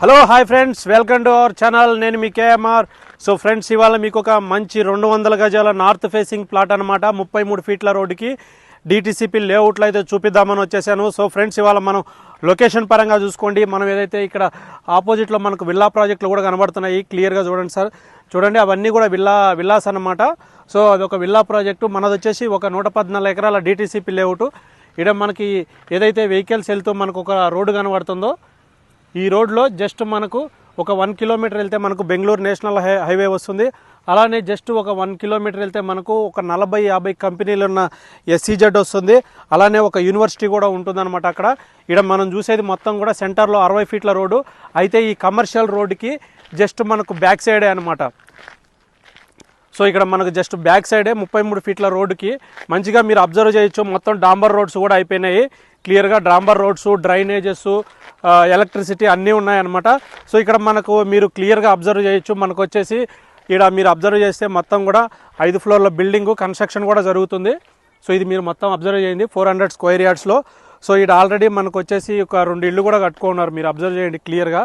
Hello hi friends welcome to our channel నేను మీ KMR. So friends ఇవాళ మీకు ఒక మంచి రెండు వందల గజాల నార్త్ ఫేసింగ్ ప్లాట్ అనమాట ముప్పై మూడు ఫీట్ల రోడ్డుకి డిటీసీపీ లేఅవుట్లో అయితే చూపిద్దామని వచ్చేసాను. సో ఫ్రెండ్స్ ఇవాళ మనం లొకేషన్ పరంగా చూసుకోండి. మనం ఏదైతే ఇక్కడ ఆపోజిట్లో మనకు విల్లా ప్రాజెక్టులు కూడా కనబడుతున్నాయి. క్లియర్గా చూడండి సార్. చూడండి అవన్నీ కూడా విల్లా విల్లాస్ అనమాట సో అదొక విల్లా ప్రాజెక్టు మనది వచ్చేసి ఒక నూట పద్నాలుగు ఎకరాల డిటీసీపీ లేఅవుట్ ఇక్కడ మనకి ఏదైతే వెహికల్స్ వెళ్తూ మనకు ఒక రోడ్డు కనబడుతుందో ఈ రోడ్లో జస్ట్ మనకు ఒక వన్ కిలోమీటర్ వెళ్తే మనకు బెంగళూరు నేషనల్ హై హైవే వస్తుంది. అలానే జస్ట్ ఒక వన్ కిలోమీటర్ వెళ్తే మనకు ఒక నలభై యాభై కంపెనీలు ఉన్న ఎస్సీజెడ్ వస్తుంది. అలానే ఒక యూనివర్సిటీ కూడా ఉంటుందన్నమాట అక్కడ. ఇక్కడ మనం చూసేది మొత్తం కూడా సెంటర్లో అరవై ఫీట్ల రోడ్డు. అయితే ఈ కమర్షియల్ రోడ్డుకి జస్ట్ మనకు బ్యాక్ సైడే అనమాట సో ఇక్కడ మనకు జస్ట్ బ్యాక్ సైడే ముప్పై మూడు ఫీట్ల రోడ్డుకి మంచిగా మీరు అబ్జర్వ్ చేయొచ్చు. మొత్తం డాంబర్ రోడ్స్ కూడా అయిపోయినాయి. క్లియర్గా డాంబర్ రోడ్స్ డ్రైనేజెస్ ఎలక్ట్రిసిటీ అన్నీ ఉన్నాయన్నమాట. సో ఇక్కడ మనకు మీరు క్లియర్గా అబ్జర్వ్ చేయొచ్చు. మనకు వచ్చేసి ఇక్కడ మీరు అబ్జర్వ్ చేస్తే మొత్తం కూడా ఐదు ఫ్లోర్ల బిల్డింగు కన్స్ట్రక్షన్ కూడా జరుగుతుంది. సో ఇది మీరు మొత్తం అబ్జర్వ్ చేయండి. ఫోర్ హండ్రెడ్ స్క్వేర్ యార్డ్స్లో. సో ఇక్కడ ఆల్రెడీ మనకు వచ్చేసి ఒక రెండు ఇళ్ళు కూడా కట్టుకున్నారు. మీరు అబ్జర్వ్ చేయండి క్లియర్గా.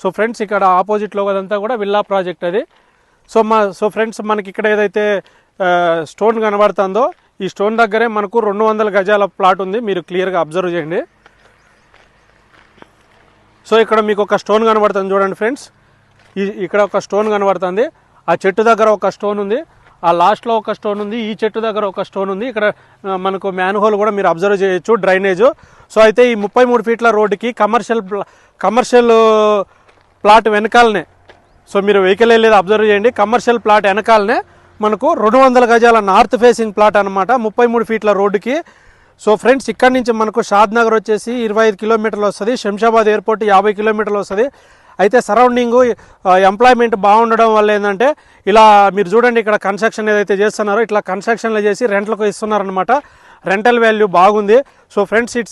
సో ఫ్రెండ్స్ ఇక్కడ ఆపోజిట్లో అదంతా కూడా విల్లా ప్రాజెక్ట్ అది. సో మా సో ఫ్రెండ్స్ మనకి ఇక్కడ ఏదైతే స్టోన్ కనబడుతుందో ఈ స్టోన్ దగ్గరే మనకు రెండు వందల గజాల ప్లాట్ ఉంది. మీరు క్లియర్గా అబ్జర్వ్ చేయండి. సో ఇక్కడ మీకు ఒక స్టోన్ కనబడుతుంది చూడండి ఫ్రెండ్స్. ఈ ఇక్కడ ఒక స్టోన్ కనబడుతుంది. ఆ చెట్టు దగ్గర ఒక స్టోన్ ఉంది. ఆ లాస్ట్లో ఒక స్టోన్ ఉంది. ఈ చెట్టు దగ్గర ఒక స్టోన్ ఉంది. ఇక్కడ మనకు మ్యాన్హోల్ కూడా మీరు అబ్జర్వ్ చేయొచ్చు డ్రైనేజ్. సో అయితే ఈ ముప్పై మూడు ఫీట్ల రోడ్డుకి కమర్షియల్ కమర్షియల్ ప్లాట్ వెనకాలనే. సో మీరు వెహికల్ వెళ్ళేది అబ్జర్వ్ చేయండి. కమర్షియల్ ప్లాట్ వెనకాలనే మనకు రెండు వందల గజాల నార్త్ ఫేసింగ్ ప్లాట్ అనమాట ముప్పై మూడు ఫీట్ల రోడ్డుకి సో ఫ్రెండ్స్ ఇక్కడ నుంచి మనకు షాద్ నగర్ వచ్చేసి ఇరవై ఐదు కిలోమీటర్లు వస్తుంది శంషాబాద్ ఎయిర్పోర్ట్ యాభై కిలోమీటర్లు వస్తుంది. అయితే సరౌండింగ్ ఎంప్లాయ్మెంట్ బాగుండడం వల్ల ఏంటంటే ఇలా మీరు చూడండి ఇక్కడ కన్స్ట్రక్షన్ ఏదైతే చేస్తున్నారో ఇట్లా కన్స్ట్రక్షన్లు చేసి రెంట్లకు ఇస్తున్నారనమాట రెంటల్ వాల్యూ బాగుంది. సో ఫ్రెండ్స్ ఇట్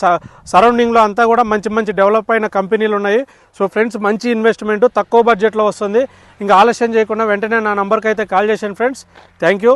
సరౌండింగ్లో అంతా కూడా మంచి మంచి డెవలప్ అయిన కంపెనీలు ఉన్నాయి. సో ఫ్రెండ్స్ మంచి ఇన్వెస్ట్మెంట్ తక్కువ బడ్జెట్లో వస్తుంది. ఇంకా ఆలస్యం చేయకుండా వెంటనే నా నంబర్కి అయితే కాల్ చేశాను ఫ్రెండ్స్. Thank you.